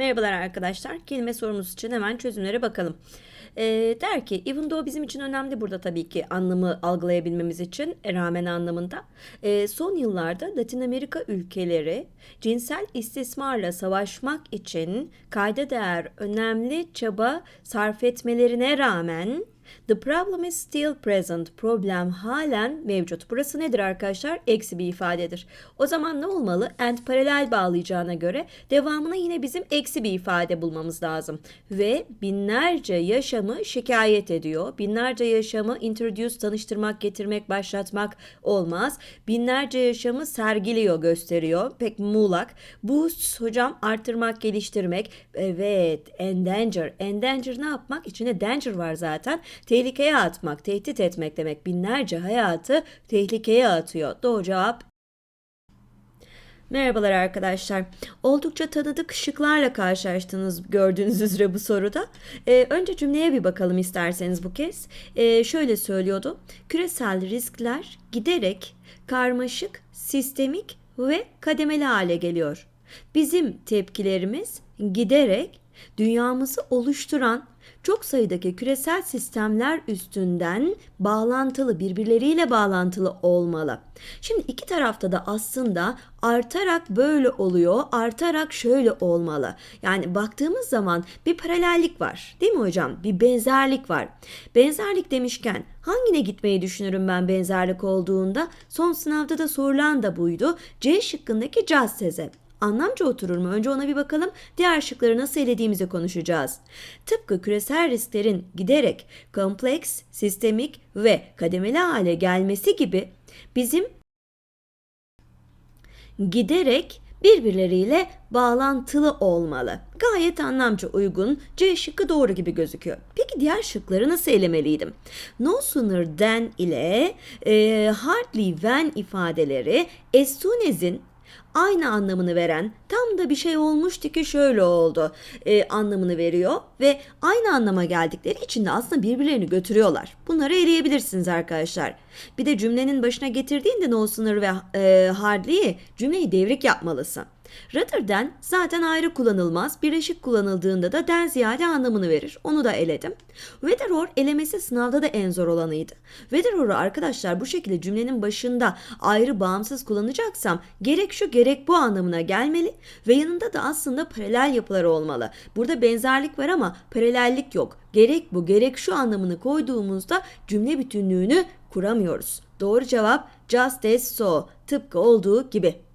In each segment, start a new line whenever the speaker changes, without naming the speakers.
Merhabalar arkadaşlar. Kelime sorumuz için hemen çözümlere bakalım. Ee, der ki even though bizim için önemli burada tabii ki anlamı algılayabilmemiz için e, rağmen anlamında. Ee, son yıllarda Latin Amerika ülkeleri cinsel istismarla savaşmak için kayda değer önemli çaba sarf etmelerine rağmen The problem is still present. Problem halen mevcut. Burası nedir arkadaşlar? Eksi bir ifadedir. O zaman ne olmalı? And paralel bağlayacağına göre devamına yine bizim eksi bir ifade bulmamız lazım. Ve binlerce yaşamı şikayet ediyor. Binlerce yaşamı introduce, tanıştırmak, getirmek, başlatmak olmaz. Binlerce yaşamı sergiliyor, gösteriyor. Pek muğlak. Boost hocam artırmak, geliştirmek. Evet, endanger. Endanger ne yapmak? İçinde danger var zaten. Tehlikeye atmak, tehdit etmek demek. Binlerce hayatı tehlikeye atıyor. Doğru cevap Merhabalar arkadaşlar. Oldukça tanıdık şıklarla karşılaştınız gördüğünüz üzere bu soruda. Ee, önce cümleye bir bakalım isterseniz bu kez. Ee, şöyle söylüyordu. Küresel riskler giderek karmaşık, sistemik ve kademeli hale geliyor. Bizim tepkilerimiz giderek dünyamızı oluşturan çok sayıdaki küresel sistemler üstünden bağlantılı, birbirleriyle bağlantılı olmalı. Şimdi iki tarafta da aslında artarak böyle oluyor, artarak şöyle olmalı. Yani baktığımız zaman bir paralellik var. Değil mi hocam? Bir benzerlik var. Benzerlik demişken hangine gitmeyi düşünürüm ben benzerlik olduğunda? Son sınavda da sorulan da buydu. C şıkkındaki caz teze. Anlamca oturur mu? Önce ona bir bakalım. Diğer şıkları nasıl elediğimizi konuşacağız. Tıpkı küresel risklerin giderek kompleks, sistemik ve kademeli hale gelmesi gibi bizim giderek birbirleriyle bağlantılı olmalı. Gayet anlamca uygun. C şıkkı doğru gibi gözüküyor. Peki diğer şıkları nasıl elemeliydim? No sooner than ile e, hardly when ifadeleri as soon as'in aynı anlamını veren tam da bir şey olmuştu ki şöyle oldu e, anlamını veriyor ve aynı anlama geldikleri için de aslında birbirlerini götürüyorlar. Bunları eleyebilirsiniz arkadaşlar. Bir de cümlenin başına getirdiğinde no sooner ve e, hardly'yi cümleyi devrik yapmalısın. Rather than zaten ayrı kullanılmaz. Birleşik kullanıldığında da den ziyade anlamını verir. Onu da eledim. Whether or elemesi sınavda da en zor olanıydı. Whether or'u arkadaşlar bu şekilde cümlenin başında ayrı bağımsız kullanacaksam gerek şu gerek bu anlamına gelmeli ve yanında da aslında paralel yapılar olmalı. Burada benzerlik var ama paralellik yok. Gerek bu gerek şu anlamını koyduğumuzda cümle bütünlüğünü kuramıyoruz. Doğru cevap just as so tıpkı olduğu gibi.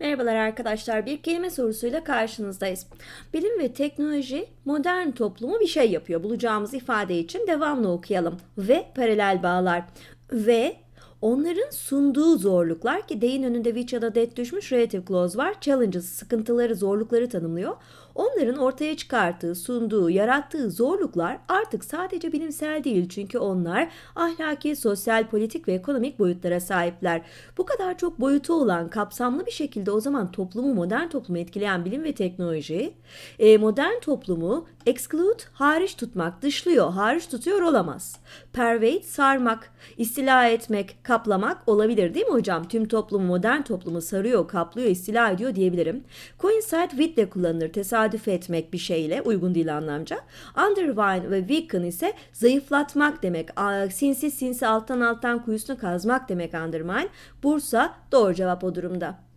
Merhabalar arkadaşlar. Bir kelime sorusuyla karşınızdayız. Bilim ve teknoloji modern toplumu bir şey yapıyor. Bulacağımız ifade için devamlı okuyalım. Ve paralel bağlar. Ve onların sunduğu zorluklar ki deyin önünde which ya da that düşmüş relative clause var. Challenges, sıkıntıları, zorlukları tanımlıyor. Onların ortaya çıkarttığı, sunduğu, yarattığı zorluklar artık sadece bilimsel değil çünkü onlar ahlaki, sosyal, politik ve ekonomik boyutlara sahipler. Bu kadar çok boyutu olan kapsamlı bir şekilde o zaman toplumu, modern toplumu etkileyen bilim ve teknoloji, e, modern toplumu exclude, hariç tutmak, dışlıyor, hariç tutuyor olamaz. Pervade, sarmak, istila etmek, kaplamak olabilir değil mi hocam? Tüm toplumu, modern toplumu sarıyor, kaplıyor, istila ediyor diyebilirim. Coincide with de kullanılır. Tesadüf etmek bir şeyle uygun değil anlamca. Undermine ve weaken ise zayıflatmak demek. Sinsi sinsi alttan alttan kuyusunu kazmak demek undermine. Bursa doğru cevap o durumda.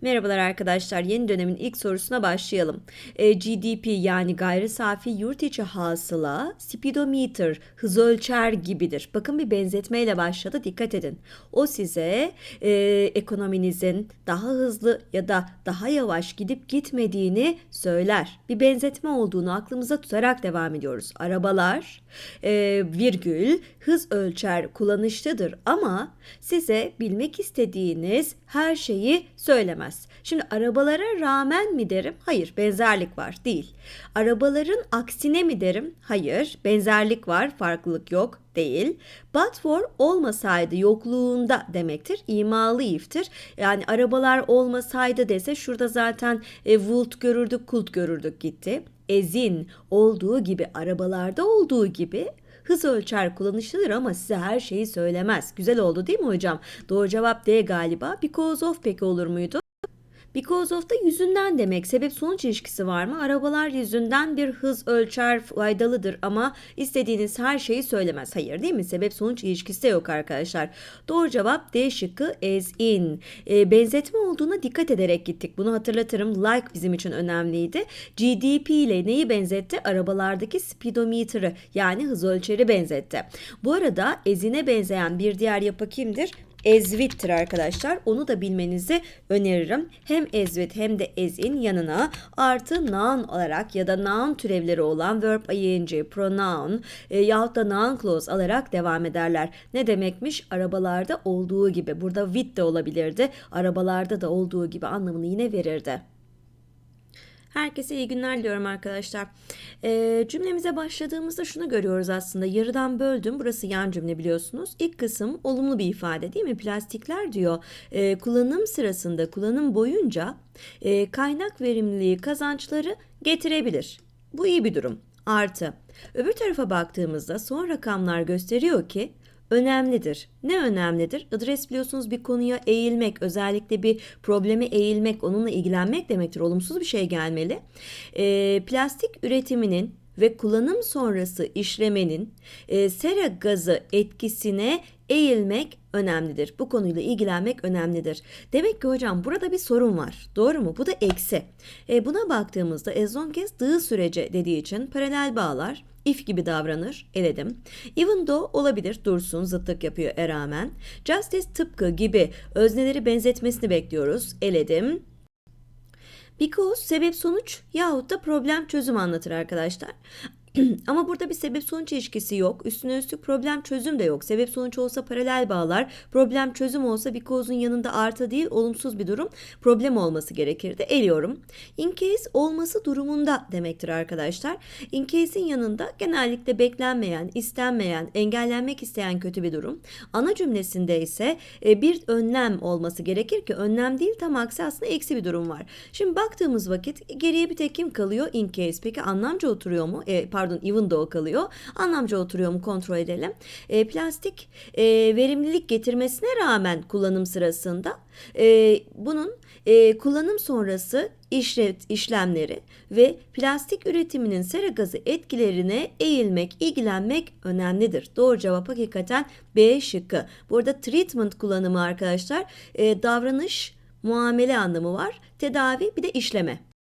Merhabalar arkadaşlar. Yeni dönemin ilk sorusuna başlayalım. E, GDP yani gayri safi yurt içi hasıla speedometer hız ölçer gibidir. Bakın bir benzetmeyle başladı. Dikkat edin. O size e, ekonominizin daha hızlı ya da daha yavaş gidip gitmediğini söyler. Bir benzetme olduğunu aklımıza tutarak devam ediyoruz. Arabalar e, virgül hız ölçer kullanışlıdır ama size bilmek istediğiniz her şeyi söylemez. Şimdi arabalara rağmen mi derim? Hayır, benzerlik var. Değil. Arabaların aksine mi derim? Hayır, benzerlik var, farklılık yok. Değil. But for olmasaydı yokluğunda demektir. İmalı iftir. Yani arabalar olmasaydı dese şurada zaten e, would görürdük, could görürdük gitti. Ezin olduğu gibi arabalarda olduğu gibi Hız ölçer kullanışlıdır ama size her şeyi söylemez. Güzel oldu değil mi hocam? Doğru cevap D galiba. Because of peki olur muydu? Because of da yüzünden demek. Sebep sonuç ilişkisi var mı? Arabalar yüzünden bir hız ölçer faydalıdır ama istediğiniz her şeyi söylemez. Hayır değil mi? Sebep sonuç ilişkisi de yok arkadaşlar. Doğru cevap D şıkkı as in. E, benzetme olduğuna dikkat ederek gittik. Bunu hatırlatırım. Like bizim için önemliydi. GDP ile neyi benzetti? Arabalardaki speedometer'ı yani hız ölçeri benzetti. Bu arada ezine benzeyen bir diğer yapı kimdir? Ezvit'tir arkadaşlar. Onu da bilmenizi öneririm. Hem ezvit hem de ezin yanına artı noun olarak ya da noun türevleri olan verb ing, pronoun e, yahut da noun clause alarak devam ederler. Ne demekmiş? Arabalarda olduğu gibi. Burada with de olabilirdi. Arabalarda da olduğu gibi anlamını yine verirdi. Herkese iyi günler diliyorum arkadaşlar. Ee, cümlemize başladığımızda şunu görüyoruz aslında. Yarıdan böldüm. Burası yan cümle biliyorsunuz. İlk kısım olumlu bir ifade değil mi? Plastikler diyor. Ee, kullanım sırasında, kullanım boyunca e, kaynak verimliliği kazançları getirebilir. Bu iyi bir durum. Artı. Öbür tarafa baktığımızda son rakamlar gösteriyor ki önemlidir. Ne önemlidir? Adres biliyorsunuz bir konuya eğilmek, özellikle bir probleme eğilmek, onunla ilgilenmek demektir. Olumsuz bir şey gelmeli. Ee, plastik üretiminin ve kullanım sonrası işlemenin e, sera gazı etkisine eğilmek önemlidir. Bu konuyla ilgilenmek önemlidir. Demek ki hocam burada bir sorun var. Doğru mu? Bu da eksi. E, buna baktığımızda as dığı sürece dediği için paralel bağlar if gibi davranır. Eledim. Even though olabilir. Dursun. Zıtlık yapıyor e rağmen. Just as tıpkı gibi özneleri benzetmesini bekliyoruz. Eledim. Because sebep sonuç yahut da problem çözüm anlatır arkadaşlar. Ama burada bir sebep sonuç ilişkisi yok. Üstüne üstlük problem çözüm de yok. Sebep sonuç olsa paralel bağlar. Problem çözüm olsa because'un yanında artı değil olumsuz bir durum. Problem olması gerekirdi. Eliyorum. In case olması durumunda demektir arkadaşlar. In case'in yanında genellikle beklenmeyen, istenmeyen, engellenmek isteyen kötü bir durum. Ana cümlesinde ise e, bir önlem olması gerekir ki önlem değil tam aksi aslında eksi bir durum var. Şimdi baktığımız vakit geriye bir tek kim kalıyor? In case. Peki anlamca oturuyor mu? E, pardon even kalıyor. Anlamca oturuyor mu kontrol edelim. E, plastik e, verimlilik getirmesine rağmen kullanım sırasında e, bunun e, kullanım sonrası işlet, işlemleri ve plastik üretiminin sera gazı etkilerine eğilmek, ilgilenmek önemlidir. Doğru cevap hakikaten B şıkkı. Burada treatment kullanımı arkadaşlar e, davranış, muamele anlamı var. Tedavi bir de işleme.